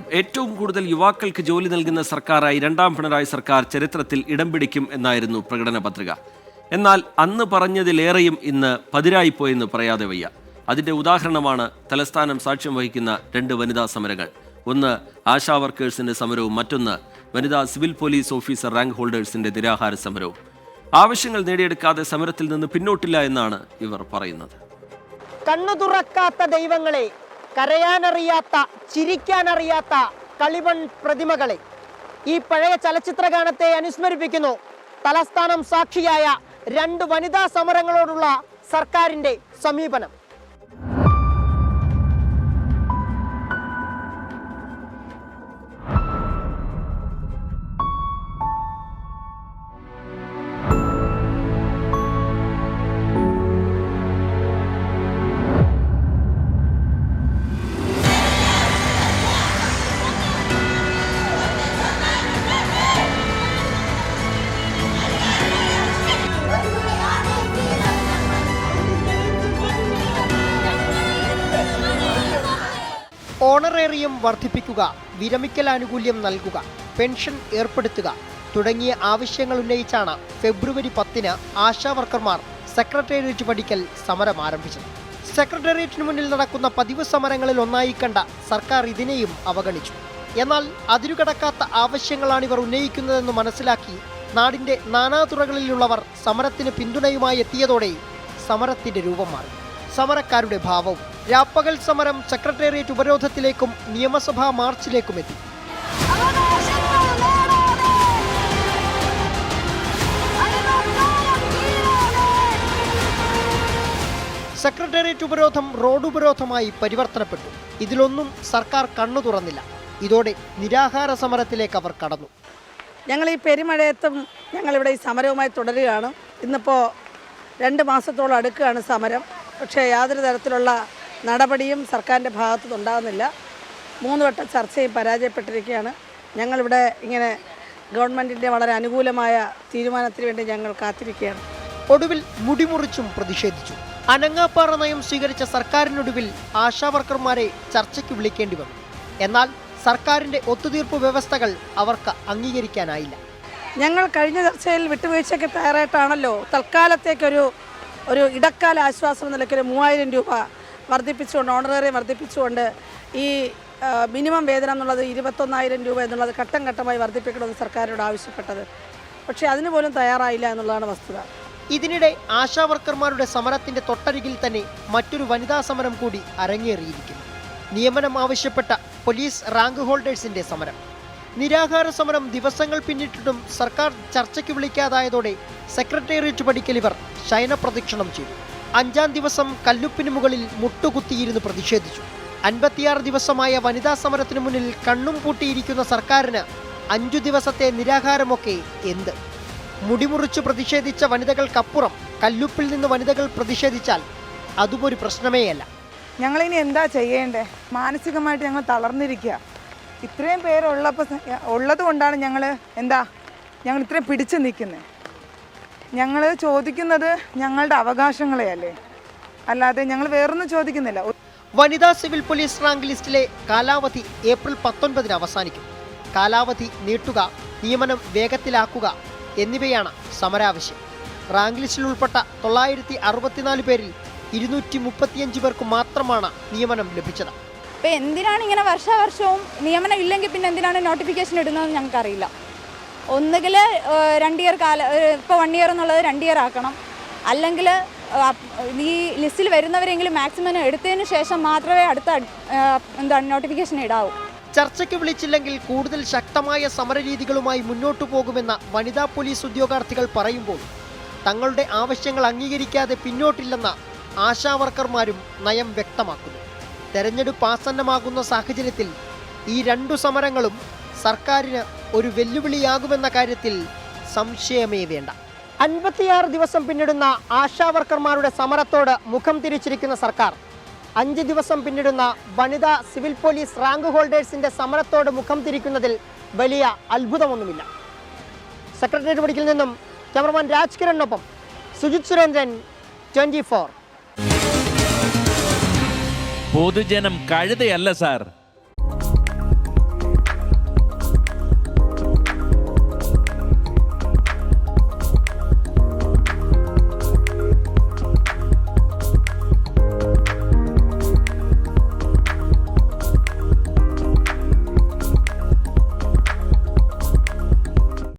ഏറ്റവും കൂടുതൽ യുവാക്കൾക്ക് ജോലി നൽകുന്ന സർക്കാരായി രണ്ടാം പിണറായി സർക്കാർ ചരിത്രത്തിൽ ഇടം പിടിക്കും എന്നായിരുന്നു പ്രകടന പത്രിക. എന്നാൽ അന്ന് പറഞ്ഞതിലേറെയും ഇന്ന് പതിരായിപ്പോയെന്ന് പറയാതെ വയ്യ. അതിന്റെ ഉദാഹരണമാണ് തലസ്ഥാനം സാക്ഷ്യം വഹിക്കുന്ന രണ്ട് വനിതാ സമരങ്ങൾ. ഒന്ന് ആശാ വർക്കേഴ്സിന്റെ സമരവും മറ്റൊന്ന് വനിതാ സിവിൽ പോലീസ് ഓഫീസർ റാങ്ക് ഹോൾഡേഴ്സിന്റെ നിരാഹാര സമരവും. ആവശ്യങ്ങൾ നേടിയെടുക്കാതെ സമരത്തിൽ നിന്ന് പിന്നോട്ടില്ല എന്നാണ് ഇവർ പറയുന്നത്. കണ്ണു തുറക്കാത്ത ദൈവങ്ങളെ കരയാനറിയാത്ത ചിരിക്കാനറിയാത്ത കളിവൺ പ്രതിമകളെ ഈ പഴയ ചലച്ചിത്ര ഗാനത്തെ അനുസ്മരിപ്പിക്കുന്നു. തലസ്ഥാനം സാക്ഷിയായ രണ്ട് വനിതാ സമരങ്ങളോടുള്ള സർക്കാരിന്റെ സമീപനം. ഓണറേറിയം വർദ്ധിപ്പിക്കുക വിരമിക്കൽ ആനുകൂല്യം നൽകുക പെൻഷൻ ഏർപ്പെടുത്തുക തുടങ്ങിയ ആവശ്യങ്ങൾ ഉന്നയിച്ചാണ് ഫെബ്രുവരി പത്തിന് ആശാ വർക്കർമാർ സെക്രട്ടേറിയറ്റ് പടിക്കൽ സമരം ആരംഭിച്ചത്. സെക്രട്ടേറിയറ്റിന് മുന്നിൽ നടക്കുന്ന പതിവ് സമരങ്ങളിൽ ഒന്നായി കണ്ട സർക്കാർ ഇതിനെയും അവഗണിച്ചു. എന്നാൽ അതിരുകടക്കാത്ത ആവശ്യങ്ങളാണ് ഇവർ ഉന്നയിക്കുന്നതെന്ന് മനസ്സിലാക്കി നാടിന്റെ നാനാതുറകളിലുള്ളവർ സമരത്തിന് പിന്തുണയുമായി എത്തിയതോടെ സമരത്തിന്റെ രൂപം മാറി. സമരക്കാരുടെ ഭാവവും രാപ്പകൽ സമരം സെക്രട്ടേറിയറ്റ് ഉപരോധത്തിലേക്കും നിയമസഭാ മാർച്ചിലേക്കും എത്തി. സെക്രട്ടേറിയറ്റ് ഉപരോധം റോഡ് ഉപരോധമായി പരിവർത്തനപ്പെട്ടു. ഇതിലൊന്നും സർക്കാർ കണ്ണു തുറന്നില്ല. ഇതോടെ നിരാഹാര സമരത്തിലേക്ക് അവർ കടന്നു. ഞങ്ങൾ ഈ പെരുമഴയത്തും ഞങ്ങളിവിടെ ഈ സമരവുമായി തുടരുകയാണ്. ഇന്നിപ്പോൾ രണ്ട് മാസത്തോളം അടുക്കുകയാണ് സമരം. പക്ഷേ യാതൊരു തരത്തിലുള്ള നടപടിയും സർക്കാരിന്റെ ഭാഗത്തു നിന്നുണ്ടാകുന്നില്ല മൂന്ന് വട്ടം ചർച്ചയും പരാജയപ്പെട്ടിരിക്കുകയാണ്. ഞങ്ങളിവിടെ ഇങ്ങനെ ഗവൺമെന്റിന്റെ വളരെ അനുകൂലമായ തീരുമാനത്തിന് വേണ്ടി ഞങ്ങൾ കാത്തിരിക്കുകയാണ്. ഒടുവിൽ മുടിമുറിച്ചും പ്രതിഷേധിച്ചു. അനങ്ങാപ്പാറ നയം സ്വീകരിച്ച സർക്കാരിനൊടുവിൽ ആശാവർക്കർമാരെ ചർച്ചയ്ക്ക് വിളിക്കേണ്ടി വന്നു. എന്നാൽ സർക്കാരിന്റെ ഒത്തുതീർപ്പ് വ്യവസ്ഥകൾ അവർക്ക് അംഗീകരിക്കാനായില്ല. ഞങ്ങൾ കഴിഞ്ഞ ചർച്ചയിൽ വിട്ടുവീഴ്ചയ്ക്ക് തയ്യാറായിട്ടാണല്ലോ തൽക്കാലത്തേക്കൊരു ഒരു ഇടക്കാല ആശ്വാസം എന്ന നിലയ്ക്ക് ഒരു മൂവായിരം രൂപ വർദ്ധിപ്പിച്ചുകൊണ്ട് ഓണറേറിയം വർദ്ധിപ്പിച്ചുകൊണ്ട് ഈ മിനിമം വേതനം എന്നുള്ളത് ഇരുപത്തൊന്നായിരം രൂപ എന്നുള്ളത് ഘട്ടം ഘട്ടമായി വർദ്ധിപ്പിക്കണമെന്ന് സർക്കാരോട് ആവശ്യപ്പെട്ടത്. പക്ഷേ അതിന് പോലും തയ്യാറായില്ല എന്നുള്ളതാണ് വസ്തുത. ഇതിനിടെ ആശാവർക്കർമാരുടെ സമരത്തിന്റെ തൊട്ടരികിൽ തന്നെ മറ്റൊരു വനിതാ സമരം കൂടി അരങ്ങേറിയിരിക്കുന്നു. നിയമനം ആവശ്യപ്പെട്ട പോലീസ് റാങ്ക് ഹോൾഡേഴ്സിന്റെ സമരം. നിരാഹാര സമരം ദിവസങ്ങൾ പിന്നിട്ടിട്ടും സർക്കാർ ചർച്ചയ്ക്ക് വിളിക്കാതായതോടെ സെക്രട്ടേറിയറ്റ് പടിക്കൽ ഇവർ ശയനപ്രദക്ഷിണം ചെയ്തു. അഞ്ചാം ദിവസം കല്ലുപ്പിന് മുകളിൽ മുട്ടുകുത്തിയിരുന്ന് പ്രതിഷേധിച്ചു. അൻപത്തിയാറ് ദിവസമായ വനിതാ സമരത്തിന് മുന്നിൽ കണ്ണും പൂട്ടിയിരിക്കുന്ന സർക്കാരിന് അഞ്ചു ദിവസത്തെ നിരാഹാരമൊക്കെ എന്ത്? മുടിമുറിച്ച് പ്രതിഷേധിച്ച വനിതകൾക്കപ്പുറം കല്ലുപ്പിൽ നിന്ന് വനിതകൾ പ്രതിഷേധിച്ചാൽ അതും ഒരു പ്രശ്നമേയല്ല. ഞങ്ങളിനി എന്താ ചെയ്യേണ്ടേ? മാനസികമായിട്ട് ഞങ്ങൾ തളർന്നിരിക്കുക. ഇത്രയും പേരുള്ളപ്പോൾ ഉള്ളത് കൊണ്ടാണ് ഞങ്ങൾ എന്താ ഞങ്ങൾ ഇത്രയും പിടിച്ചു നിൽക്കുന്നത് ഞങ്ങൾ ചോദിക്കുന്നത് ഞങ്ങളുടെ അവകാശങ്ങളെ അല്ലേ അല്ലാതെ ഞങ്ങൾ വേറൊന്നും ചോദിക്കുന്നില്ല. വനിതാ സിവിൽ പോലീസ് റാങ്ക് ലിസ്റ്റിലെ കാലാവധി ഏപ്രിൽ പത്തൊൻപതിന് അവസാനിക്കും. കാലാവധി നീട്ടുക നിയമനം വേഗത്തിലാക്കുക എന്നിവയാണ് സമരാവശ്യം. റാങ്ക് ലിസ്റ്റിൽ ഉൾപ്പെട്ട തൊള്ളായിരത്തി അറുപത്തിനാല് പേരിൽ ഇരുന്നൂറ്റി മുപ്പത്തിയഞ്ച് പേർക്ക് മാത്രമാണ് നിയമനം ലഭിച്ചത്. ഇപ്പം എന്തിനാണ് ഇങ്ങനെ വർഷാവർഷവും നിയമനം ഇല്ലെങ്കിൽ പിന്നെ എന്തിനാണ് നോട്ടിഫിക്കേഷൻ ഇടുന്നതെന്ന് ഞങ്ങൾക്കറിയില്ല. ഒന്നുകിൽ രണ്ട് ഇയർ കാല ഇപ്പോൾ വൺ ഇയർ എന്നുള്ളത് രണ്ട് ഇയർ ആക്കണം. അല്ലെങ്കിൽ ഈ ലിസ്റ്റിൽ വരുന്നവരെങ്കിലും മാക്സിമം എടുത്തതിന് ശേഷം മാത്രമേ അടുത്ത എന്താണ് നോട്ടിഫിക്കേഷൻ ഇടാവൂ. ചർച്ചയ്ക്ക് വിളിച്ചില്ലെങ്കിൽ കൂടുതൽ ശക്തമായ സമരരീതികളുമായി മുന്നോട്ടു പോകുമെന്ന വനിതാ പോലീസ് ഉദ്യോഗാർത്ഥികൾ പറയുമ്പോൾ തങ്ങളുടെ ആവശ്യങ്ങൾ അംഗീകരിക്കാതെ പിന്നോട്ടില്ലെന്ന ആശാവർക്കർമാരും നയം വ്യക്തമാക്കുന്നു. തെരഞ്ഞെടുപ്പ് ആസന്നമാകുന്ന സാഹചര്യത്തിൽ ഈ രണ്ടു സമരങ്ങളും സർക്കാരിന് ഒരു വെല്ലുവിളിയാകുമെന്ന കാര്യത്തിൽ സംശയമേ വേണ്ട. അൻപത്തിയാറ് ദിവസം പിന്നിടുന്ന ആശാവർക്കർമാരുടെ സമരത്തോട് മുഖം തിരിച്ചിരിക്കുന്ന സർക്കാർ അഞ്ച് ദിവസം പിന്നിടുന്ന വനിതാ സിവിൽ പോലീസ് റാങ്ക് ഹോൾഡേഴ്സിന്റെ സമരത്തോട് മുഖം തിരിക്കുന്നതിൽ വലിയ അത്ഭുതമൊന്നുമില്ല. സെക്രട്ടേറിയറ്റ് പടിക്കൽ നിന്നും ക്യാമറമാൻ രാജ് കിരണിനൊപ്പം സുജിത് സുരേന്ദ്രൻ ട്വന്റി ഫോർ. പൊതുജനം കഴുതയല്ല സാർ.